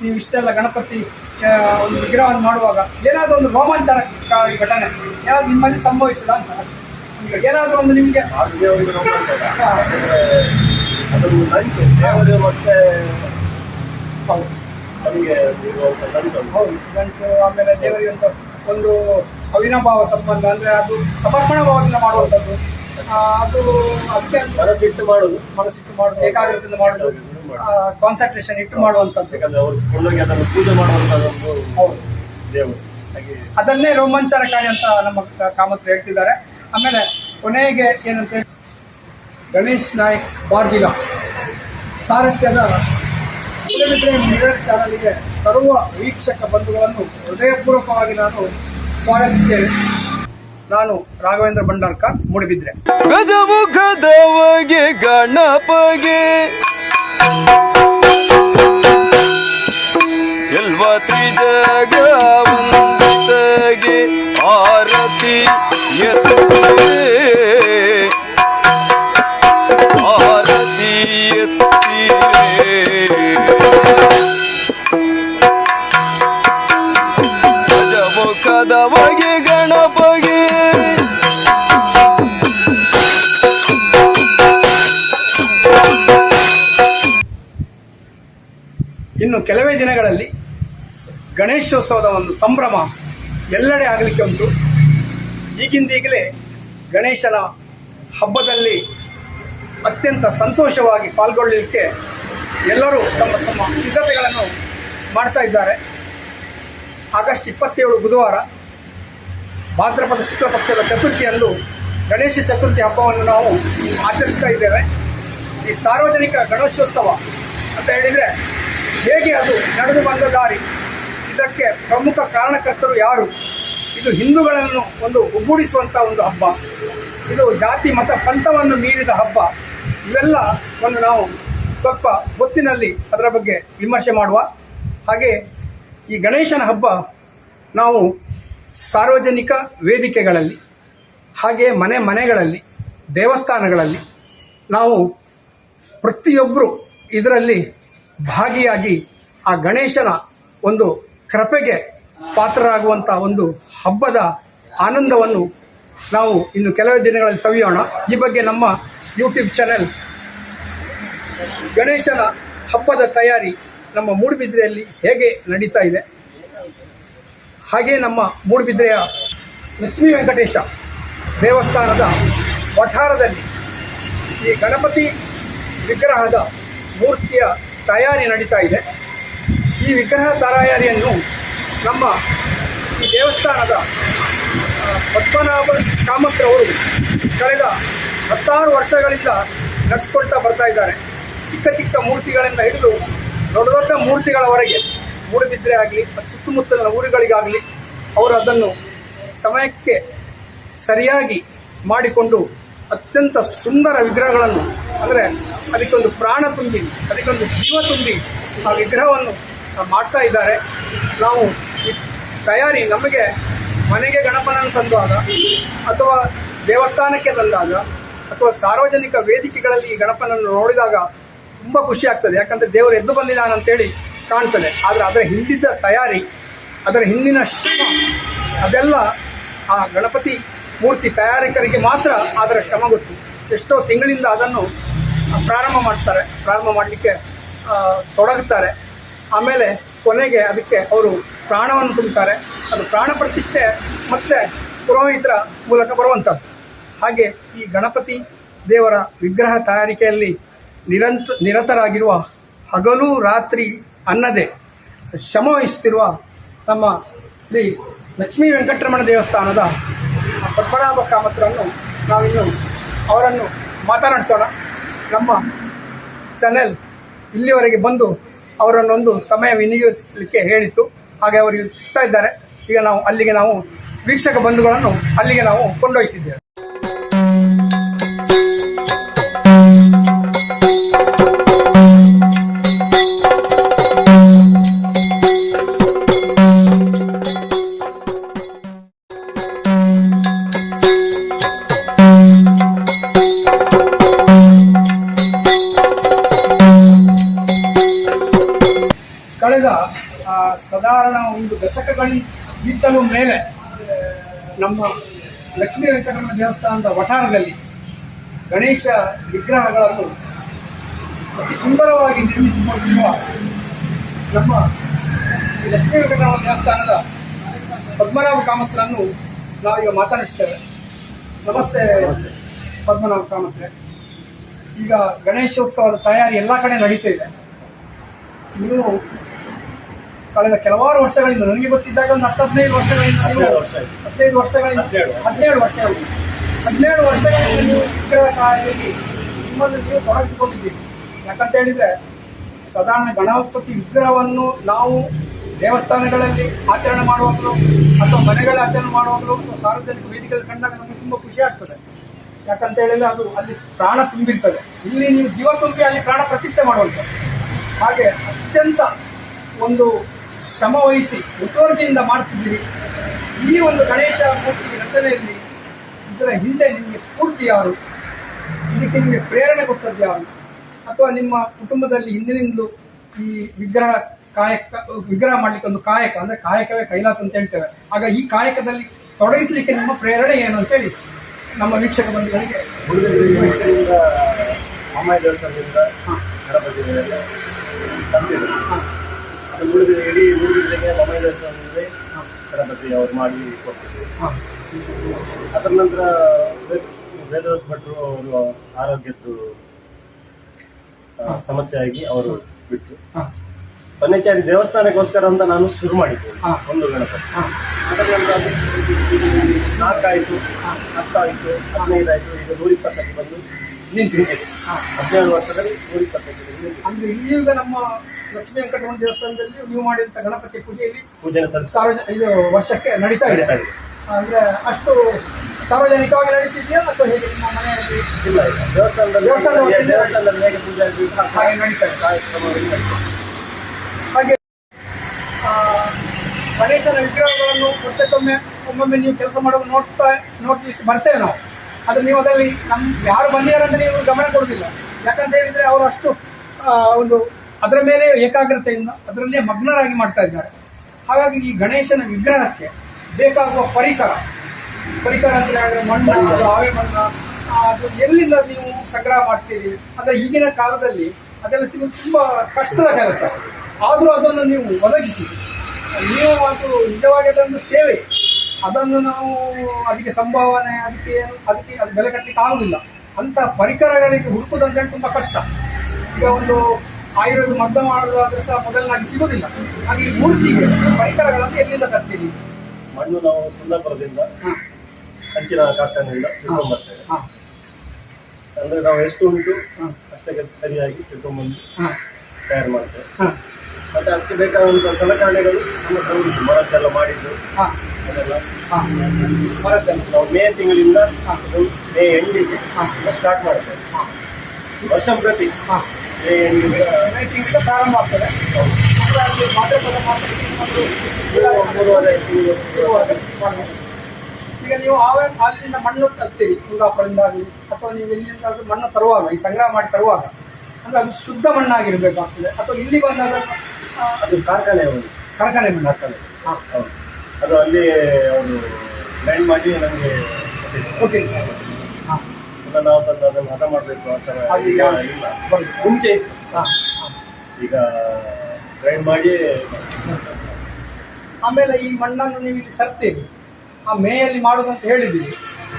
ನೀವು ಇಷ್ಟೆಲ್ಲ ಗಣಪತಿ ಒಂದು ವಿಗ್ರಹವನ್ನು ಮಾಡುವಾಗ ಏನಾದರೂ ಒಂದು ರೋಮಾಂಚನಕಾರಿ ಘಟನೆ ಏನಾದರೂ ನಿಮ್ಮಲ್ಲಿ ಸಂಭವಿಸಿಲ್ಲ ಅಂತ. ಏನಾದರೂ ಒಂದು ನಿಮಗೆ ಒಂದು ಅದೊಂದು ನಂಟು. ದೇವರು ಮತ್ತೆ ಹೌದು. ನಂಟು. ಗಂಟು ಆಮೇಲೆ ದೇವರಿಗೆ ಅಂತ ಒಂದು ಅವಿನಾಭಾವ ಸಂಬಂಧ ಅಂದ್ರೆ ಅದು ಸಮರ್ಪಣಾ ಭಾವದಿಂದ ಮಾಡುವಂಥದ್ದು. ಅದು ಅದಕ್ಕೆ ಮನಸ್ಸಿಟ್ಟು ಮಾಡುದು. ಮನಸ್ಸಿಟ್ಟು ಮಾಡೋದು ಏಕಾಗ್ರತೆಯಿಂದ ಮಾಡೋದು. ಕಾನ್ಸಂಟ್ರೇಷನ್ ಇಟ್ಟು ಮಾಡುವಂಥದ್ದು. ಯಾಕಂದ್ರೆ ಅವರು ಕೊಂಡೋಗಿ ಅದನ್ನು ಪೂಜೆ ಮಾಡುವಂತದೊಂದು ಹೌದು. ದೇವರು. ಹಾಗೆ ಅದನ್ನೇ ರೋಮಾಂಚನಕಾರಿ ಅಂತ ನಮ್ಮ ಕಾಮತ್ರ ಹೇಳ್ತಿದ್ದಾರೆ. ಆಮೇಲೆ ಕೊನೆಗೆ ಏನಂತ ಹೇಳಿ ಗಣೇಶ್ ನಾಯಕ್ ಬಾರ್ಗಿಲ. ಸಾರಥ್ಯದ ಮಿರರ್ ಚಾನಲ್ಗೆ ಸರ್ವ ವೀಕ್ಷಕ ಬಂಧುಗಳನ್ನು ಹೃದಯಪೂರ್ವಕವಾಗಿ ನಾನು ಸ್ವಾಗತಿಸುತ್ತೇನೆ ನಾನು ರಾಘವೇಂದ್ರ ಭಂಡಾರ್ಕರ್ ಮೂಡಿಬಿದ್ರೆ. ಗಜಮುಖದವಗೆ ಗಣಪಗೆ. الوطن جاء ಇನ್ನು ಕೆಲವೇ ದಿನಗಳಲ್ಲಿ ಗಣೇಶೋತ್ಸವದ ಒಂದು ಸಂಭ್ರಮ ಎಲ್ಲೆಡೆ ಆಗಲಿಕ್ಕೆ ಉಂಟು. ಈಗಿಂದೀಗಲೇ ಗಣೇಶನ ಹಬ್ಬದಲ್ಲಿ ಅತ್ಯಂತ ಸಂತೋಷವಾಗಿ ಪಾಲ್ಗೊಳ್ಳಲಿಕ್ಕೆ ಎಲ್ಲರೂ ತಮ್ಮ ತಮ್ಮ ಸಿದ್ಧತೆಗಳನ್ನು ಮಾಡ್ತಾ ಇದ್ದಾರೆ. ಆಗಸ್ಟ್ ಇಪ್ಪತ್ತೇಳು ಬುಧವಾರ ಭಾದ್ರಪದ ಶುಕ್ಲ ಪಕ್ಷದ ಚತುರ್ಥಿಯಂದು ಗಣೇಶ ಚತುರ್ಥಿ ಹಬ್ಬವನ್ನು ನಾವು ಆಚರಿಸ್ತಾ ಇದ್ದೇವೆ. ಈ ಸಾರ್ವಜನಿಕ ಗಣೇಶೋತ್ಸವ ಅಂತ ಹೇಳಿದರೆ ಹೇಗೆ ಅದು ನಡೆದು ಬಂದ ದಾರಿ? ಇದಕ್ಕೆ ಪ್ರಮುಖ ಕಾರಣಕರ್ತರು ಯಾರು? ಇದು ಹಿಂದೂಗಳನ್ನು ಒಂದು ಒಗ್ಗೂಡಿಸುವಂಥ ಒಂದು ಹಬ್ಬ. ಇದು ಜಾತಿ, ಮತ, ಪಂಥವನ್ನು ಮೀರಿದ ಹಬ್ಬ. ಇವೆಲ್ಲ ಒಂದು ನಾವು ಸ್ವಲ್ಪ ಹೊತ್ತಿನಲ್ಲಿ ಅದರ ಬಗ್ಗೆ ವಿಮರ್ಶೆ ಮಾಡುವ. ಹಾಗೆ ಈ ಗಣೇಶನ ಹಬ್ಬ ನಾವು ಸಾರ್ವಜನಿಕ ವೇದಿಕೆಗಳಲ್ಲಿ, ಹಾಗೆ ಮನೆ ಮನೆಗಳಲ್ಲಿ, ದೇವಸ್ಥಾನಗಳಲ್ಲಿ ನಾವು ಪ್ರತಿಯೊಬ್ಬರು ಇದರಲ್ಲಿ ಭಾಗಿಯಾಗಿ ಆ ಗಣೇಶನ ಒಂದು ಕೃಪೆಗೆ ಪಾತ್ರರಾಗುವಂಥ ಒಂದು ಹಬ್ಬದ ಆನಂದವನ್ನು ನಾವು ಇನ್ನು ಕೆಲವೇ ದಿನಗಳಲ್ಲಿ ಸವಿಯೋಣ. ಈ ಬಗ್ಗೆ ನಮ್ಮ ಯೂಟ್ಯೂಬ್ ಚಾನೆಲ್ ಗಣೇಶನ ಹಬ್ಬದ ತಯಾರಿ ನಮ್ಮ ಮೂಡುಬಿದ್ರೆಯಲ್ಲಿ ಹೇಗೆ ನಡೀತಾ ಇದೆ. ಹಾಗೆ ನಮ್ಮ ಮೂಡುಬಿದ್ರೆಯ ಲಕ್ಷ್ಮೀ ವೆಂಕಟೇಶ ದೇವಸ್ಥಾನದ ವಠಾರದಲ್ಲಿ ಈ ಗಣಪತಿ ವಿಗ್ರಹದ ಮೂರ್ತಿಯ ತಯಾರಿ ನಡೀತಾ ಇದೆ. ಈ ವಿಗ್ರಹ ತಯಾರಿಯನ್ನು ನಮ್ಮ ಈ ದೇವಸ್ಥಾನದ ಪದ್ಮನಾಭ ಕಾಮತ್ರವರು ಕಳೆದ ಹತ್ತಾರು ವರ್ಷಗಳಿಂದ ನಡೆಸ್ಕೊಳ್ತಾ ಬರ್ತಾ ಇದ್ದಾರೆ. ಚಿಕ್ಕ ಚಿಕ್ಕ ಮೂರ್ತಿಗಳಿಂದ ಹಿಡಿದು ದೊಡ್ಡ ದೊಡ್ಡ ಮೂರ್ತಿಗಳವರೆಗೆ ಮೂಡಬಿದ್ರೆ ಆಗಲಿ ಸುತ್ತಮುತ್ತಲಿನ ಊರುಗಳಿಗಾಗಲಿ, ಅವರು ಅದನ್ನು ಸಮಯಕ್ಕೆ ಸರಿಯಾಗಿ ಮಾಡಿಕೊಂಡು ಅತ್ಯಂತ ಸುಂದರ ವಿಗ್ರಹಗಳನ್ನು, ಅಂದರೆ ಅದಕ್ಕೊಂದು ಪ್ರಾಣ ತುಂಬಿ, ಅದಕ್ಕೊಂದು ಜೀವ ತುಂಬಿ ಆ ವಿಗ್ರಹವನ್ನು ಮಾಡ್ತಾ ಇದ್ದಾರೆ. ನಾವು ತಯಾರಿ ನಮಗೆ ಮನೆಗೆ ಗಣಪನನ್ನು ತಂದಾಗ ಅಥವಾ ದೇವಸ್ಥಾನಕ್ಕೆ ತಂದಾಗ ಅಥವಾ ಸಾರ್ವಜನಿಕ ವೇದಿಕೆಗಳಲ್ಲಿ ಈ ಗಣಪನನ್ನು ನೋಡಿದಾಗ ತುಂಬ ಖುಷಿ ಆಗ್ತದೆ. ಯಾಕಂದರೆ ದೇವರು ಎದ್ದು ಬಂದಿದ್ದಾನೆ ಅಂತೇಳಿ ಕಾಣ್ತದೆ. ಆದರೆ ಅದರ ಹಿಂದಿದ್ದ ತಯಾರಿ, ಅದರ ಹಿಂದಿನ ಶ್ರಮ, ಅದೆಲ್ಲ ಆ ಗಣಪತಿ ಮೂರ್ತಿ ತಯಾರಕರಿಗೆ ಮಾತ್ರ ಅದರ ಶ್ರಮ ಗೊತ್ತು. ಎಷ್ಟೋ ತಿಂಗಳಿಂದ ಅದನ್ನು ಪ್ರಾರಂಭ ಮಾಡ್ತಾರೆ. ಪ್ರಾರಂಭ ಮಾಡಲಿಕ್ಕೆ ತೊಡಗುತ್ತಾರೆ ಆಮೇಲೆ ಕೊನೆಗೆ ಅದಕ್ಕೆ ಅವರು ಪ್ರಾಣವನ್ನು ತುಂಬುತ್ತಾರೆ ಅದು ಪ್ರಾಣ ಪ್ರತಿಷ್ಠೆ ಮತ್ತು ಪುರೋಹಿತರ ಮೂಲಕ ಬರುವಂಥದ್ದು. ಹಾಗೆ ಈ ಗಣಪತಿ ದೇವರ ವಿಗ್ರಹ ತಯಾರಿಕೆಯಲ್ಲಿ ನಿರಂತ, ನಿರತರಾಗಿರುವ ಹಗಲು ರಾತ್ರಿ ಅನ್ನದೇ ಶ್ರಮವಹಿಸುತ್ತಿರುವ ನಮ್ಮ ಶ್ರೀ ಲಕ್ಷ್ಮೀ ವೆಂಕಟರಮಣ ದೇವಸ್ಥಾನದ ಪದ್ಮನಾಭ ಕಾಮತ್ರನ್ನು ನಾವಿನ್ನು ಅವರನ್ನು ಮಾತನಾಡಿಸೋಣ. ನಮ್ಮ ಚಾನೆಲ್ ಇಲ್ಲಿವರೆಗೆ ಬಂದು ಅವರನ್ನೊಂದು ಸಮಯ ವಿನಿಯೋಗಿಸಲಿಕ್ಕೆ ಹೇಳಿತ್ತು. ಹಾಗೆ ಅವರು ಸಿಗ್ತಾ ಇದ್ದಾರೆ. ಈಗ ನಾವು ಅಲ್ಲಿಗೆ ನಾವು ವೀಕ್ಷಕ ಬಂಧುಗಳನ್ನು ಅಲ್ಲಿಗೆ ನಾವು ಕೊಂಡೊಯ್ತಿದ್ದೇವೆ. ಸಾಧಾರಣ ಒಂದು ದಶಕಗಳಿಗಿಂತಲೂ ಮೇಲೆ ನಮ್ಮ ಲಕ್ಷ್ಮೀ ವೆಂಕಟರಮಣ ದೇವಸ್ಥಾನದ ವಠಾರದಲ್ಲಿ ಗಣೇಶ ವಿಗ್ರಹಗಳನ್ನು ಅತಿ ಸುಂದರವಾಗಿ ನಿರ್ಮಿಸಿಕೊಂಡಿರುವ ನಮ್ಮ ಲಕ್ಷ್ಮೀ ವೆಂಕಟರಮಣ ದೇವಸ್ಥಾನದ ಪದ್ಮನಾಭ ಕಾಮತ್ರನ್ನು ನಾವೀಗ ಮಾತನಾಡಿಸ್ತೇವೆ ನಮಸ್ತೆ. ಪದ್ಮನಾಭ ಕಾಮತ್ರೆ. ಈಗ ಗಣೇಶೋತ್ಸವದ ತಯಾರಿ ಎಲ್ಲ ಕಡೆ ನಡೀತಾ ಇದೆ. ನೀವು ಕಳೆದ ಕೆಲವಾರು ವರ್ಷಗಳಿಂದ ನನಗೆ ಗೊತ್ತಿದ್ದಾಗ ಒಂದು ಹತ್ತು ಹದಿನೈದು ವರ್ಷಗಳಿಂದ. ಹದಿನೈದು ವರ್ಷಗಳಿಂದ ಹದಿನೇಳು. ವರ್ಷಗಳಿಂದ. ಹದಿನೇಳು ವರ್ಷಗಳಿಂದ ನೀವು ವಿಗ್ರಹ ಕಾರ್ಯದಲ್ಲಿ ನಿಮ್ಮನ್ನು ನೀವು ತೊಡಗಿಸಿಕೊಂಡಿದ್ದೀರಿ. ಯಾಕಂತ ಹೇಳಿದ್ರೆ ಸಾಧಾರಣ ಗಣಪತಿ ವಿಗ್ರಹವನ್ನು ನಾವು ದೇವಸ್ಥಾನಗಳಲ್ಲಿ ಆಚರಣೆ ಮಾಡುವಾಗಲೂ ಅಥವಾ ಮನೆಗಳಲ್ಲಿ ಆಚರಣೆ ಮಾಡುವಾಗಲೂ ಅಥವಾ ಸಾರ್ವಜನಿಕ ವೇದಿಕೆಯಲ್ಲಿ ಕಂಡಾಗ ನಮಗೆ ತುಂಬ ಖುಷಿ ಆಗ್ತದೆ. ಯಾಕಂತ ಹೇಳಿದ್ರೆ ಅದು ಅಲ್ಲಿ ಪ್ರಾಣ ತುಂಬಿರ್ತದೆ. ಇಲ್ಲಿ ನೀವು ಜೀವ ತುಂಬಿ ಅಲ್ಲಿ ಪ್ರಾಣ ಪ್ರತಿಷ್ಠೆ ಮಾಡುವಂಥದ್ದು. ಹಾಗೆ ಅತ್ಯಂತ ಒಂದು ಶ್ರಮ ವಹಿಸಿ ಮುತುವರ್ಜಿಯಿಂದ ಮಾಡ್ತಿದ್ದೀರಿ. ಈ ಒಂದು ಗಣೇಶ ಮೂರ್ತಿ ರಚನೆಯಲ್ಲಿ ಇದರ ಹಿಂದೆ ನಿಮಗೆ ಸ್ಫೂರ್ತಿ ಯಾರು? ಇದಕ್ಕೆ ನಿಮಗೆ ಪ್ರೇರಣೆ ಕೊಟ್ಟದ್ದು ಯಾರು? ಅಥವಾ ನಿಮ್ಮ ಕುಟುಂಬದಲ್ಲಿ ಹಿಂದಿನಿಂದಲೂ ಈ ವಿಗ್ರಹ ಕಾಯಕ ವಿಗ್ರಹ ಮಾಡ್ಲಿಕ್ಕೆ ಒಂದು ಕಾಯಕ ಅಂದ್ರೆ ಕಾಯಕವೇ ಕೈಲಾಸ ಅಂತ ಹೇಳ್ತೇವೆ. ಆಗ ಈ ಕಾಯಕದಲ್ಲಿ ತೊಡಗಿಸಲಿಕ್ಕೆ ನಿಮ್ಮ ಪ್ರೇರಣೆ ಏನು ಅಂತೇಳಿ ನಮ್ಮ ವೀಕ್ಷಕ ಬಂಧುಗಳಿಗೆ. ಗಣಪತಿ ಉಳಿದ ಇಡೀ ಮೂಡಿಗೆರೆಗೆ ಅಮ್ಮಾಯಿ ದೇವಸ್ಥಾನದಿಂದ ಗಣಪತಿ ಅವ್ರು ಮಾಡಿ ಕೊಡ್ತಿದ್ರು. ಅದರ ನಂತರ ವೇದವಾಸ ಭಟ್ರು ಅವರು ಆರೋಗ್ಯದ್ದು ಸಮಸ್ಯೆ ಆಗಿ ಅವರು ಬಿಟ್ಟು ಹಾ. ಬನ್ನೇಚಾರಿ ದೇವಸ್ಥಾನಕ್ಕೋಸ್ಕರ ಅಂತ ನಾನು ಶುರು ಮಾಡಿದ್ದೆ. ಒಂದು ಗಣಪತಿ. ಅದರ ನಂತರ ನಾಲ್ಕಾಯಿತು, ಹತ್ತಾಯಿತು, ಹದಿನೈದಾಯ್ತು, ಈಗ ನೂರ ಇಪ್ಪತ್ತಕ್ಕೆ ಬಂದು ನಿಂತಿದೆ. ಹದಿನೇಳು ವರ್ಷದಲ್ಲಿ ನೂರ ಇಪ್ಪತ್ತಕ್ಕೆ ಬಂದು ಈಗ ನಮ್ಮ ಲಕ್ಷ್ಮೀ ವೆಂಕಟರಮಣ ದೇವಸ್ಥಾನದಲ್ಲಿ ನೀವು ಮಾಡಿದಂತ ಗಣಪತಿ ಪೂಜೆಯಲ್ಲಿ ಪೂಜೆ ಸಾರ್ವಜನಿಕ ಇದು ವರ್ಷಕ್ಕೆ ನಡೀತಾ ಇದೆ. ಅಂದ್ರೆ ಅಷ್ಟು ಸಾರ್ವಜನಿಕವಾಗಿ ನಡೀತಿದೆಯಾ ಅಥವಾ ಹೇಗೆ ನಿಮ್ಮ ಮನೆಯಲ್ಲಿ? ಇಲ್ಲ ಇಲ್ಲ. ದೇವಸ್ಥಾನದಲ್ಲಿ ದೇವಸ್ಥಾನದ ದೇವಸ್ಥಾನದಲ್ಲಿ ಹೇಗೆ ಪೂಜೆ ಆಗಬೇಕು ಹಾಗೆ ನಡೀತಾ ಇದೆ. ಕಾರ್ಯಕ್ರಮಗಳು ಹಾಗೆ ಆ, ಗಣೇಶನ ವಿಗ್ರಹಗಳನ್ನು ವರ್ಷಕ್ಕೊಮ್ಮೆ ಒಮ್ಮೊಮ್ಮೆ ನೀವು ಕೆಲಸ ಮಾಡೋದು ನೋಡ್ತಾ ನೋಡ್ಲಿಕ್ಕೆ ಬರ್ತೇವೆ ನಾವು. ಆದ್ರೆ ನೀವು ಅದರಲ್ಲಿ ನಮ್ ಯಾರು ಬಂದಿದ್ದಾರೆ ಅಂತ ನೀವು ಗಮನ ಕೊಡೋದಿಲ್ಲ. ಯಾಕಂತ ಹೇಳಿದ್ರೆ ಅವರು ಅಷ್ಟು ಒಂದು ಅದರ ಮೇಲೆ ಏಕಾಗ್ರತೆಯಿಂದ ಅದರಲ್ಲೇ ಮಗ್ನರಾಗಿ ಮಾಡ್ತಾ ಇದ್ದಾರೆ. ಹಾಗಾಗಿ ಈ ಗಣೇಶನ ವಿಗ್ರಹಕ್ಕೆ ಬೇಕಾಗುವ ಪರಿಕರ ಪರಿಕರ ಅಂದರೆ ಆದರೆ ಮಣ್ಣು, ಅದು ಆವೆ ಮಣ್ಣು, ಅದು ಎಲ್ಲಿಂದ ನೀವು ಸಂಗ್ರಹ ಮಾಡ್ತೀರಿ? ಅಂದರೆ ಈಗಿನ ಕಾಲದಲ್ಲಿ ಅದೆಲ್ಲ ಸಿಗೋದು ತುಂಬ ಕಷ್ಟದ ಕೆಲಸ. ಆದರೂ ಅದನ್ನು ನೀವು ಒದಗಿಸಿ, ನೀವು ಅದು ನಿಜವಾಗಿ ಅದೊಂದು ಸೇವೆ, ಅದನ್ನು ನಾವು ಅದಕ್ಕೆ ಸಂಭಾವನೆ, ಅದಕ್ಕೆ ಏನು, ಅದಕ್ಕೆ ಅದು ಬೆಲೆ ಕಟ್ಟಲಿಕ್ಕೆ ಆಗೋದಿಲ್ಲ. ಅಂಥ ಪರಿಕರಗಳಿಗೆ ಹುಡುಕುದಂತ ಹೇಳಿ ತುಂಬಾ ಕಷ್ಟ. ಈಗ ಒಂದು ಆಯುರ್ವೇದ ಮದ್ದ ಮಾಡೋದಾದ್ರೆ ಸಹ ಮೊದಲನಾಗಿ ಸಿಗೋದಿಲ್ಲ. ಹಾಗೆ ಈ ಮೂರ್ತಿಗೆ ಪರಿಕರಗಳನ್ನು ಎಲ್ಲಿಂದ ತರ್ತೀರಿ? ಮಣ್ಣು ನಾವು ಕುಂದಾಪುರದಿಂದ ಹಂಚಿನ ಕಾರ್ಖಾನೆಯಿಂದ ತಿಳ್ಕೊಂಡ್ ಬರ್ತೇವೆ ಅಂದ್ರೆ ನಾವು ಎಷ್ಟು ಉಂಟು ಅಷ್ಟಕ್ಕೆ ಸರಿಯಾಗಿ ತಿಳ್ಕೊಂಡ್ಬಂದು ತಯಾರು ಮಾಡ್ತೇವೆ. ಮತ್ತೆ ಅದಕ್ಕೆ ಬೇಕಾದಂತಹ ಸಲಕರಣೆಗಳು ನಮ್ಮ ಹತ್ರ ಉಂಟು ಮರದ್ದೆಲ್ಲ ಮಾಡಿದ್ದು ಅದೆಲ್ಲ. ಮರದ್ದೆಲ್ಲ. ನಾವು ಮೇ ತಿಂಗಳಿಂದ. ಮೇ ಎಂಡಿಗೆ. ಸ್ಟಾರ್ಟ್ ಮಾಡ್ತೇವೆ. ವರ್ಷ ಪ್ರತಿ. ಪ್ರಾರಂಭ ಆಗ್ತದೆ ಈಗ ನೀವು ಆವೇ ಅಲ್ಲಿಂದ ಮಣ್ಣು ತರ್ತೀರಿ ಕುಂದಾಪುರದಿಂದ ಆಗಲಿ ಅಥವಾ ನೀವು ಎಲ್ಲಿಂದಾದ್ರೂ ಮಣ್ಣು ತರುವಾಗ ಈ ಸಂಗ್ರಹ ಮಾಡಿ ತರುವಾಗ ಅಂದ್ರೆ ಅದು ಶುದ್ಧ ಮಣ್ಣಾಗಿರ್ಬೇಕಾಗ್ತದೆ. ಅಥವಾ ಇಲ್ಲಿ ಬಂದಾಗ ಅದು ಕಾರ್ಖಾನೆ ಕಾರ್ಖಾನೆ ಮಣ್ಣು ಹಾಕ್ತದೆ ಹಾ. ಹೌದು. ಅದು ಅಲ್ಲಿ ಅವರು ಬ್ಯಾಂಡ್ ಮಾಡಿ ನಮಗೆ ಕೊಟ್ಟಿರ್ತಾರೆ ನಾವು ತಂದು ಅದನ್ನು ಹದ ಮಾಡಬೇಕು ಆ ಥರ ಈಗ ಇಲ್ಲ. ಮುಂಚೆ. ಹಾ. ಈಗ ಗ್ರೈಂಡ್ ಮಾಡಿ ಆಮೇಲೆ ಈ ಮಣ್ಣನ್ನು ನೀವು ಇಲ್ಲಿ ತರ್ತೀರಿ ಆ ಮೇಯಲ್ಲಿ ಮಾಡುದಂತ ಹೇಳಿದ್ದೀರಿ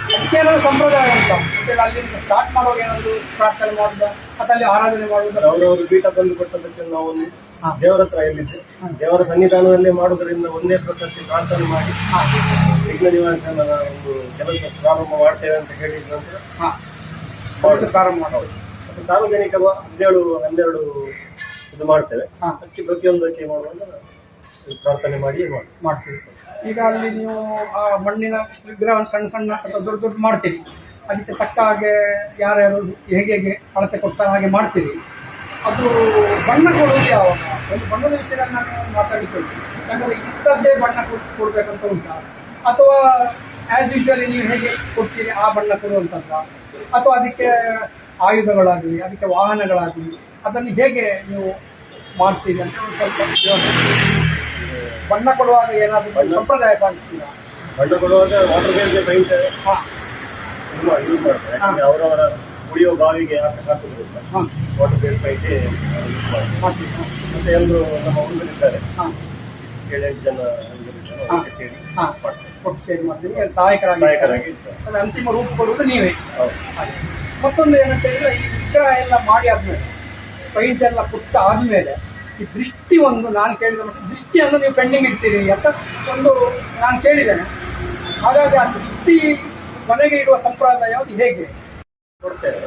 ಅದಕ್ಕೇನಾದ್ರು ಸಂಪ್ರದಾಯ ಅಂತ ಅಂತೇಳಿ ಅಲ್ಲಿಂದ ಸ್ಟಾರ್ಟ್ ಮಾಡುವಾಗ ಏನಾದ್ರು ಪ್ರಾರ್ಥನೆ ಮಾಡುದ ಮತ್ತೆ ಅಲ್ಲಿ ಆರಾಧನೆ ಮಾಡುದ ಅವರವರು ಪೀಠ ತಂದು ಕೊಟ್ಟ ತಕ್ಷಣ ನಾವು. ದೇವರ ಹತ್ರ ಎಲ್ಲಿದ್ದೆ. ದೇವರ ಸನ್ನಿಧಾನದಲ್ಲಿ ಮಾಡುವುದರಿಂದ ಒಂದೇ ಪ್ರಸಕ್ತಿ ಪ್ರಾರ್ಥನೆ ಮಾಡಿ ವಿಘ್ನ ನಿವಾರಣೆ ಒಂದು ಕೆಲಸ ಪ್ರಾರಂಭ ಮಾಡ್ತೇವೆ ಅಂತ ಹೇಳಿದ ನಂತರ ಪ್ರಾರಂಭ ಮಾಡೋದು. ಮತ್ತೆ ಸಾರ್ವಜನಿಕ ಹನ್ನೆರಡು ಹನ್ನೆರಡು ಇದು ಮಾಡ್ತೇವೆ. ಅಕ್ಕಿ ಅದಕ್ಕೆ ಪ್ರತಿಯೊಂದಕ್ಕೆ ಮಾಡುವಾಗ ಪ್ರಾರ್ಥನೆ ಮಾಡಿ ಮಾಡಿ ಮಾಡ್ತೀವಿ. ಈಗ ಅಲ್ಲಿ ನೀವು ಆ ಮಣ್ಣಿನ ವಿಗ್ರಹವನ್ನು ಸಣ್ಣ ಸಣ್ಣ ಅಥವಾ ದೊಡ್ಡ ದೊಡ್ಡ ಮಾಡ್ತೀರಿ. ಅದಕ್ಕೆ ತಕ್ಕ ಹಾಗೆ ಯಾರ್ಯಾರು ಹೇಗೆ ಹೇಗೆ ಅಳತೆ ಕೊಡ್ತಾರೆ ಹಾಗೆ ಮಾಡ್ತೀರಿ. ಅದು ಬಣ್ಣ ಕೊಡುವುದು ಯಾವಾಗ ಒಂದು ಬಣ್ಣದ ವಿಷಯದಲ್ಲಿ ನಾನು ಮಾತಾಡಿಕೊಳ್ಳಿ ಯಾಕಂದರೆ ಇಂಥದ್ದೇ ಬಣ್ಣ ಕೊಟ್ಟು ಕೊಡ್ಬೇಕಂತ ಉಂಟಾ? ಅಥವಾ ಆ್ಯಸ್ ಯೂಶುವಲಿ ನೀವು ಹೇಗೆ ಕೊಡ್ತೀರಿ ಆ ಬಣ್ಣ ಕೊಡುವಂಥದ್ದ? ಅಥವಾ ಅದಕ್ಕೆ ಆಯುಧಗಳಾಗಲಿ ಅದಕ್ಕೆ ವಾಹನಗಳಾಗಲಿ ಅದನ್ನು ಹೇಗೆ ನೀವು ಮಾಡ್ತೀರಿ ಅಂತ ಒಂದು ಸ್ವಲ್ಪ. ಬಣ್ಣ ಕೊಡುವಾಗ ಏನಾದರೂ ಸಂಪ್ರದಾಯ ಕಾಣಿಸ್ತೀರ? ಬಣ್ಣ ಕೊಡುವಾಗ ವಾಟರ್ ಬೇಸ್ಗೆ ಪೈಂಟ್ ಹಾಂ. ಯೂಸ್ ಮಾಡ್ತಾರೆ. ಯಾಕಂದ್ರೆ ಅವರವರ ಕುಡಿಯೋ ಬಾವಿಗೆ ಹಾಕಿ ಹಾಕುದಿಲ್ಲ ಹಾಂ. ವಾಟರ್ ಮಾಡ್ತೀವಿ ಮತ್ತೆ ಎಲ್ಲರೂ ನಮ್ಮ ಹುಡುಗರಿದ್ದಾರೆ ಏಳೆಂಟು ಜನ. ಸೇರಿ ಒಟ್ಟು ಸೇರಿ ಮಾಡ್ತೀವಿ. ಸಹಾಯಕರಾಗಿ. ಅಂತಿಮ ರೂಪ ಕೊಡುವುದು ನೀವೇ. ಮತ್ತೊಂದು ಏನಂತ ಹೇಳಿದ್ರೆ ಈ ವಿಗ್ರಹ ಎಲ್ಲ ಮಾಡಿ ಆದ್ಮೇಲೆ ಪೈಂಟ್ ಎಲ್ಲ ಕುಟ್ಟ ಆದ್ಮೇಲೆ ಈ ದೃಷ್ಟಿ ಒಂದು ನಾನು ಕೇಳಿದ ದೃಷ್ಟಿಯನ್ನು ನೀವು ಪೆಂಡಿಂಗ್ ಇಡ್ತೀರಿ ಅಂತ ಒಂದು ನಾನು ಕೇಳಿದ್ದೇನೆ. ಹಾಗಾಗಿ ಆ ದೃಷ್ಟಿ ಮನೆಗೆ ಇಡುವ ಸಂಪ್ರದಾಯ ಅದು ಹೇಗೆ? ಕೊಡ್ತೇವೆ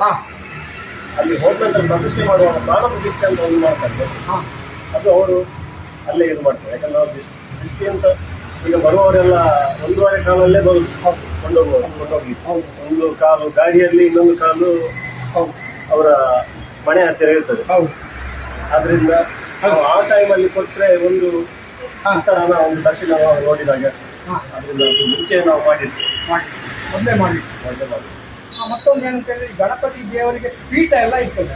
ಅಲ್ಲಿ ನಂತರ ಪ್ರತಿಷ್ಠೆ ಮಾಡುವ ಪ್ರಾಣ ಪ್ರತಿಷ್ಠೆ ಅಂತ ಒಂದು ಮಾಡ್ತಾರೆ ಹಾ. ಅದು ಅವರು ಅಲ್ಲೇ ಇದು ಮಾಡ್ತಾರೆ. ಯಾಕಂದ್ರೆ ಅವ್ರು ದೃಷ್ಟಿ ಅಂತ ಈಗ ಬರುವವರೆಲ್ಲ ಒಂದೂವರೆ ಕಾಲಲ್ಲೇ ಬರು ಕೊಂಡೋಗ್ಬೋದು ಕೊಂಡೋಗಿ. ಹೌದು. ಒಂದು ಕಾಲು ಗಾಡಿಯಲ್ಲಿ ಇನ್ನೊಂದು ಕಾಲು ಅವರ ಮನೆ ಹತ್ತಿರ ಇರ್ತದೆ. ಹೌದು. ಆದ್ರಿಂದ ಆ ಟೈಮಲ್ಲಿ ಕೊಟ್ರೆ ಒಂದು ಹಾ. ಅಂತರನ ಒಂದು ದರ್ಶನ ನಾವು ನೋಡಿದಾಗ ಅದರಿಂದ ಅದು ಮುಂಚೆ ನಾವು ಮಾಡಿರ್ತೀವಿ ಮಾಡಿ ಒಂದೇ ಮಾಡಿ ಮೊದಲೇ ಮಾಡಿ ಮತ್ತೊಂದು ಏನಂತ ಹೇಳಿದ್ರೆ ಗಣಪತಿ ದೇವರಿಗೆ ಪೀಠ ಎಲ್ಲ ಇರ್ತದೆ.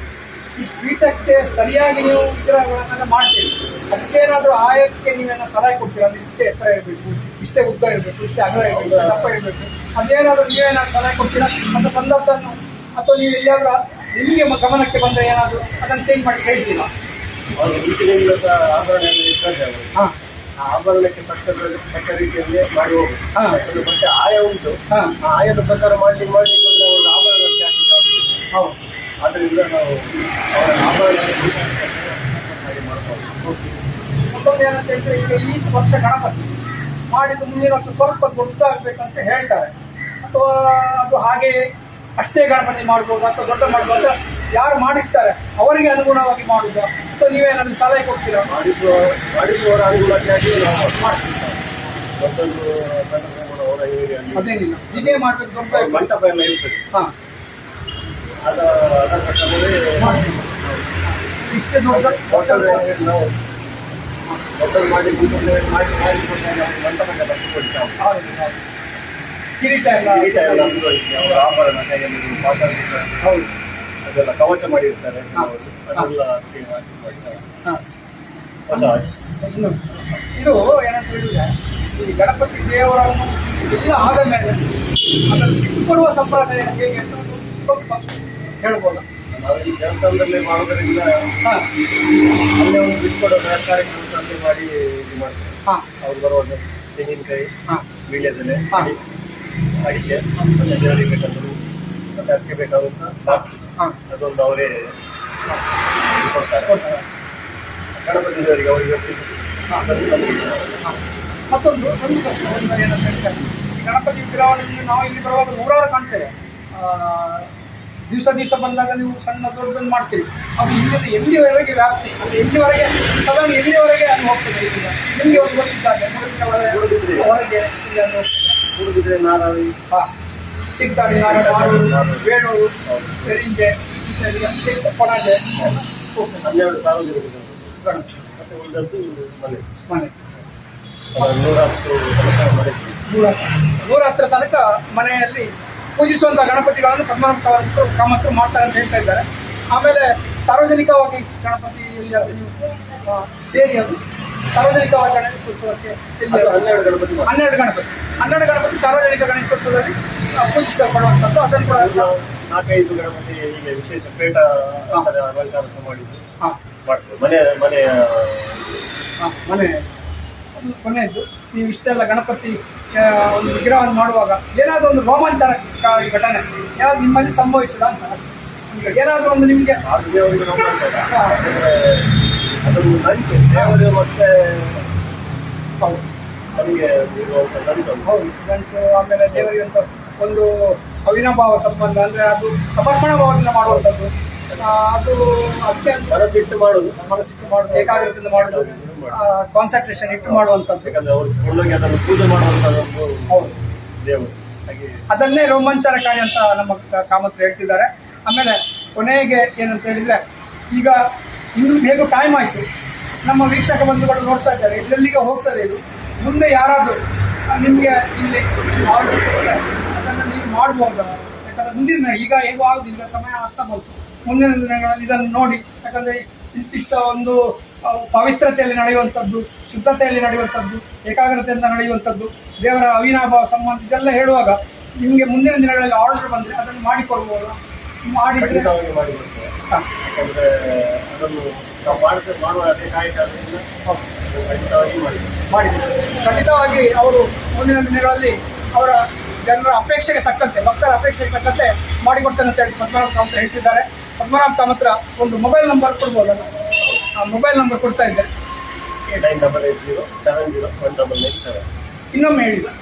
ಈ ಪೀಠಕ್ಕೆ ಸರಿಯಾಗಿ ನೀವು ವಿಗ್ರಹಗಳನ್ನೆಲ್ಲ ಮಾಡ್ತೀರಿ. ಅದಕ್ಕೇನಾದ್ರೂ ಆಯಕ್ಕೆ ನೀವೇನೋ ಸಲಹೆ ಕೊಡ್ತೀರಾ? ಅಂದ್ರೆ ಇಷ್ಟೇ ಎತ್ತರ ಇರಬೇಕು ಇಷ್ಟೇ ಉದ್ದ ಇರಬೇಕು ಇಷ್ಟೇ ಅಗಲ ಇರಬೇಕು ದಪ್ಪ ಇರಬೇಕು. ಅದೇನಾದ್ರೂ ನೀವೇನಾದ್ರು ಸಲಹೆ ಕೊಡ್ತೀರಾ? ಅಂತ ಬಂದದ್ದನ್ನು ಅಥವಾ ನೀವು ಎಲ್ಲಿಯಾದ್ರೂ ನಿಮಗೆ ಗಮನಕ್ಕೆ ಬಂದರೆ ಏನಾದರೂ ಅದನ್ನು ಚೇಂಜ್ ಮಾಡಿ ಹೇಳ್ತೀರಾ? ಹಾಂ. ಆಭರಣಕ್ಕೆ ತಕ್ಕ ತಕ್ಕ ರೀತಿಯಲ್ಲಿ ಮಾಡಿ ಹೋಗುದು ಹಾ. ಅದು ಮತ್ತೆ ಆಯ ಉಂಟು. ಆ ಆಯದ ಪ್ರಕಾರ ಮಾಡ್ಲಿಕ್ಕೆ ಮಾಡ್ಲಿಕ್ಕೆ ಒಂದು ಅವರು ಆಭರಣಕ್ಕೆ ಹೌದು. ಅದರಿಂದ ನಾವು ಅವರ ಆಭರಣ ಹಾಗೆ ಮಾಡ್ಬೋದು ಮತ್ತೊಂದು ಏನಂತ ಹೇಳಿದ್ರೆ ಈಗ ಈ ವರ್ಷ ಗಣಪತಿ. ಮಾಡಿದ್ದು ಮುಂದಿನ ವರ್ಷ ಸ್ವಲ್ಪ ದೊಡ್ಡ ಆಗ್ಬೇಕಂತ ಹೇಳ್ತಾರೆ. ಅಥವಾ ಅದು ಹಾಗೆ ಅಷ್ಟೇ ಗಣಪತಿ ಮಾಡ್ಬೋದು ಅಥವಾ ದೊಡ್ಡ ಮಾಡ್ಬೋದು ಯಾರು ಮಾಡಿಸ್ತಾರೆ? ಅವರಿಗೆ ಅನುಗುಣವಾಗಿ ಮಾಡುದು. ಅಥವಾ ನನಗೆ ಸಲಹೆ ಕೊಡ್ತೀರಾ? ಮಾಡಿಸುವ ಮಾಡಿಸುವವರ ಅನುಗುಣಕ್ಕಾಗಿ ನಾವು ಮಾಡ್ತೀವಿ. ಮತ್ತೊಂದು ಅವರ ಏರಿಯಲ್ಲಿ ಅದೇನಿಲ್ಲ. ಇದೇ ಮಾಡ್ಬೇಕು ದೊಡ್ಡ ಮಂಟಪ ಎಲ್ಲ ಇರ್ತದೆ. ಹಾ. ಅದ ಅದರ ಪ್ರಕಾರವೇ ಮಾಡ್ತೀವಿ. ಇಷ್ಟೇ ದೊಡ್ಡ ಹೋಟೆಲ್ ನಾವು ಹೋಟೆಲ್ ಮಾಡಿ ಮಾಡಿ ಮಂಟಪಕ್ಕೆ ಹೌದು, ಹೌದು. ಕಿರೀಟ ಎಲ್ಲ ಕಿರೀಟ ಎಲ್ಲ ಆಭರಣ ಕೈಯಲ್ಲಿ ಹೌದು. ಅದೆಲ್ಲ ಕವಚ ಮಾಡಿರ್ತಾರೆ. ಅದೆಲ್ಲ ಇದು ಏನಂತ ಹೇಳಿದ್ರೆ ಈ ಗಣಪತಿ ದೇವರನ್ನು ಎಲ್ಲ ಆದ ಮೇಲೆ ಅದನ್ನು ಬಿಟ್ಟುಕೊಡುವ ಸಂಪ್ರದಾಯ ಹೇಗೆ ಅಂತ ಸ್ವಲ್ಪ ಹೇಳ್ಬೋದು? ಈ ದೇವಸ್ಥಾನದಲ್ಲಿ ಮಾಡೋದರಿಂದ ಹಾ. ಅಲ್ಲೇ ಒಂದು ಬಿಟ್ಕೊಡೋ ಕಾರ್ಯಕ್ರಮ ಸಂತೆ ಮಾಡಿ ಇದು ಮಾಡ್ತಾರೆ. ಹಾ. ಅವ್ರು ಬರುವಾಗ ತೆಂಗಿನಕಾಯಿ ಹಾ. ವೀಳ್ಯದೆಲೆ. ಅಡಿಕೆ ಮತ್ತೆ ದೇವರಿಗೆ ಬೇಕಾದ್ರು ಮತ್ತೆ ಅದಕ್ಕೆ ಬೇಕಾದಂತ ಬಾಕಿ ಹಾ. ಅದೊಂದು ಅವರೇ ಕೊಡ್ತಾರೆ. ಗಣಪತಿ ದೇವರಿಗೆ ಅವರಿಗೆ. ಮತ್ತೊಂದು ಏನಂತ ಗಣಪತಿ ವಿಗ್ರಹವನ್ನು ನಾವು ಇಲ್ಲಿ ಬರುವಾಗ ನೂರಾರು ಕಾಣ್ತೇವೆ. ಆ, ದಿವಸ ದಿವಸ ಬಂದಾಗ ನೀವು ಸಣ್ಣ ದೊಡ್ಡದನ್ನು ಮಾಡ್ತೀರಿ. ಅದು ಇಲ್ಲಿಂದ ಎಲ್ಲಿವರೆಗೆ ವ್ಯಾಪ್ತಿ? ಅಂದರೆ ಎಲ್ಲಿವರೆಗೆ? ಸಾಧಾರಣ ಎಲ್ಲಿವರೆಗೆ ಅದು ಹೋಗ್ತದೆ ಇಲ್ಲಿಂದ ನಿಮಗೆ ಒಂದು ಮೂಡುಬಿದ್ರೆ. ಹೊರಗೆ ಇಲ್ಲಿ ಹೋಗ್ತದೆ. ಮೂಡುಬಿದ್ರೆ ನಾರಾವಿ ಹಾ. ವೇಣೂರು ಬೇಳೂರು ಹೌದು. ಪೆರಿಂಜೆ ಕೊಣಾಜೆ ಹನ್ನೆರಡು ಸಾರ್ವಜನಿಕ ಜನರು. ಗಣಪತಿ ಮತ್ತೆ ಉಳಿದದ್ದು ಮನೆ ಮನೆ ನೂರ ಹತ್ತು ತನಕ ಮನೆ ನೂರ ನೂರ ಹತ್ತರ ತನಕ ಮನೆಯಲ್ಲಿ ಪೂಜಿಸುವಂಥ ಗಣಪತಿಗಳನ್ನು ಪದ್ಮನಾಭ ಕಾಮತ್ ಕಾಮತ್ರು ಮಾಡ್ತಾರೆ ಅಂತ ಹೇಳ್ತಾ ಇದ್ದಾರೆ ಆಮೇಲೆ ಸಾರ್ವಜನಿಕವಾಗಿ ಗಣಪತಿ ಸೇರಿ ಅದು ಸಾರ್ವಜನಿಕವಾಗಿ ಗಣೇಶೋತ್ಸವಕ್ಕೆ ಹನ್ನೆರಡು ಗಣಪತಿ ಹನ್ನೆರಡು ಗಣಪತಿ. ಹನ್ನೆರಡು ಗಣಪತಿ ಸಾರ್ವಜನಿಕ ಗಣೇಶೋತ್ಸವದಲ್ಲಿ ಪೂಜಿಸಲ್ಪಡುವಂತದ್ದು ಪೂಜಿಸಲ್ಪಡುವಂಥದ್ದು. ಅದನ್ನು ಕೂಡ ನಾವು ನಾಲ್ಕೈದು ಗಣಪತಿ ಹೀಗೆ ವಿಶೇಷ ಪೇಟ ಅಲಂಕಾರ ಮಾಡಿದ್ದು. ಮಾಡ್ತೇವೆ. ಮನೆ ಮನೆ ಮನೆ ಕೊನೆ ಕೊನೆಯದ್ದು ನೀವು ಇಷ್ಟೆಲ್ಲ ಗಣಪತಿ ಒಂದು ವಿಗ್ರಹವನ್ನು ಮಾಡುವಾಗ ಏನಾದರೂ ಒಂದು ರೋಮಾಂಚನಕಾರಿ ಘಟನೆ ಯಾವ್ದು ನಿಮ್ಮಲ್ಲಿ ಸಂಭವಿಸಿದ ಅಂತ. ಏನಾದರೂ ಒಂದು ನಿಮಗೆ ಆರು ನಂಬಿಕೆ ದೇವರು ಮತ್ತೆ ನಮಗೆ ಹೌದು. ಆಮೇಲೆ ದೇವರಿಗೆ ಅಂತ ಒಂದು ಅವಿನಾಭಾವ ಸಂಬಂಧ ಅಂದರೆ ಅದು ಸಮರ್ಪಣಾ ಭಾವದಿಂದ ಮಾಡುವಂಥದ್ದು. ಅದು ಅದಕ್ಕೆ ಅಂತ ಮನಸ್ಸಿಟ್ಟು ಮಾಡುದು. ಮನಸ್ಸಿಟ್ಟು ಮಾಡೋದು ಏಕಾಗ್ರತೆಯಿಂದ ಮಾಡೋದು ಕಾನ್ಸಂಟ್ರೇಷನ್ ಇಟ್ಟು ಮಾಡುವಂಥದ್ದು. ಯಾಕಂದ್ರೆ ಅವರು ಕೊಂಡೋಗಿ ಅದನ್ನು ಪೂಜೆ ಮಾಡುವಂತದ್ದು ಹೌದು. ದೇವರು. ಹಾಗೆ ಅದನ್ನೇ ರೋಮಾಂಚನಕಾರಿ ಅಂತ ನಮ್ಮ ಕಾಮತ್ರು ಹೇಳ್ತಿದ್ದಾರೆ. ಆಮೇಲೆ ಕೊನೆಗೆ ಏನಂತ ಹೇಳಿದ್ರೆ ಈಗ ಇನ್ನು ಹೇಗೂ ಟೈಮ್ ಆಯಿತು. ನಮ್ಮ ವೀಕ್ಷಕ ಬಂಧುಗಳು ನೋಡ್ತಾ ಇದ್ದಾರೆ. ಎಲ್ಲೆಲ್ಲಿಗೆ ಹೋಗ್ತದೆ ಇದು? ಮುಂದೆ ಯಾರಾದರೂ ನಿಮಗೆ ಇಲ್ಲಿ ಅದನ್ನು ನೀವು ಮಾಡ್ಬೋದ? ಯಾಕಂದ್ರೆ ಮುಂದಿನ ದಿನ, ಈಗ ಹೇಗೂ ಆಗುದಿಲ್ಲ ಸಮಯ ಆಗ್ತಾ ಬಂತು. ಮುಂದಿನ ದಿನಗಳಲ್ಲಿ ಇದನ್ನು ನೋಡಿ, ಯಾಕಂದ್ರೆ ಇಂತಿಷ್ಟ ಒಂದು ಪವಿತ್ರತೆಯಲ್ಲಿ ನಡೆಯುವಂಥದ್ದು, ಶುದ್ಧತೆಯಲ್ಲಿ ನಡೆಯುವಂಥದ್ದು, ಏಕಾಗ್ರತೆಯಿಂದ ನಡೆಯುವಂಥದ್ದು, ದೇವರ ಅವಿನಾಭಾವ ಸಂಬಂಧ ಇದೆಲ್ಲ ಹೇಳುವಾಗ ನಿಮಗೆ ಮುಂದಿನ ದಿನಗಳಲ್ಲಿ ಆರ್ಡರ್ ಬಂದರೆ ಅದನ್ನು ಮಾಡಿಕೊಡ್ಬೋದು ಮಾಡಿದರೆ? ಮಾಡಿ. ಯಾಕಂದ್ರೆ ಅದನ್ನು ನಾವು ಮಾಡುವ ಖಂಡಿತವಾಗಿ ಮಾಡಿ ಖಂಡಿತವಾಗಿ ಅವರು ಮುಂದಿನ ದಿನಗಳಲ್ಲಿ ಅವರ ಜನರ ಅಪೇಕ್ಷೆಗೆ ತಕ್ಕಂತೆ ಭಕ್ತರ ಅಪೇಕ್ಷೆಗೆ ತಕ್ಕಂತೆ ಮಾಡಿಕೊಡ್ತೇನೆ ಅಂತ ಹೇಳಿ ಪದ್ಮನಾಭ ಕಾಮತ್ ಹೇಳ್ತಿದ್ದಾರೆ. ಪದ್ಮನಾಭ ಕಾಮತ್ರ ಒಂದು ಮೊಬೈಲ್ ನಂಬರ್ ಕೊಡ್ಬೋದಲ್ಲ? ಆ ಮೊಬೈಲ್ ನಂಬರ್ ಕೊಡ್ತಾ ಇದ್ದೆ nine double eight zero seven zero one double nine seven ಇನ್ನೊಮ್ಮೆ ಹೇಳಿ sir.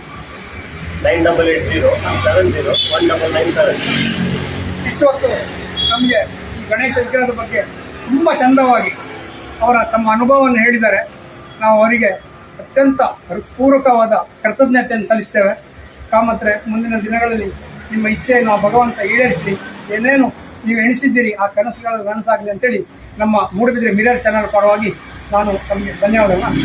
Nine double eight zero seven zero one double nine seven ಇಷ್ಟು ಹೊತ್ತು ನಮಗೆ ಈ ಗಣೇಶ ವಿಗ್ರಹದ ಬಗ್ಗೆ ತುಂಬ ಚಂದವಾಗಿ ಅವರ ತಮ್ಮ ಅನುಭವವನ್ನು ಹೇಳಿದ್ದಾರೆ. ನಾವು ಅವರಿಗೆ ಅತ್ಯಂತ ಪೂರಕವಾದ ಕೃತಜ್ಞತೆಯನ್ನು ಸಲ್ಲಿಸ್ತೇವೆ. ಕಾಮತ್ರೆ, ಮುಂದಿನ ದಿನಗಳಲ್ಲಿ ನಿಮ್ಮ ಇಚ್ಛೆಯನ್ನು ಆ ಭಗವಂತ ಈಡೇರಿಸಲಿ. ಏನೇನು ನೀವು ಎಣಿಸಿದ್ದೀರಿ, ಆ ಕನಸುಗಳ ಕನಸಾಗಲಿ ಅಂತೇಳಿ ನಮ್ಮ ಮೂಡುಬಿದ್ರೆ ಮಿರರ್ ಚಾನಲ್ ಪರವಾಗಿ ನಾನು ತಮಗೆ ಧನ್ಯವಾದಗಳನ್ನು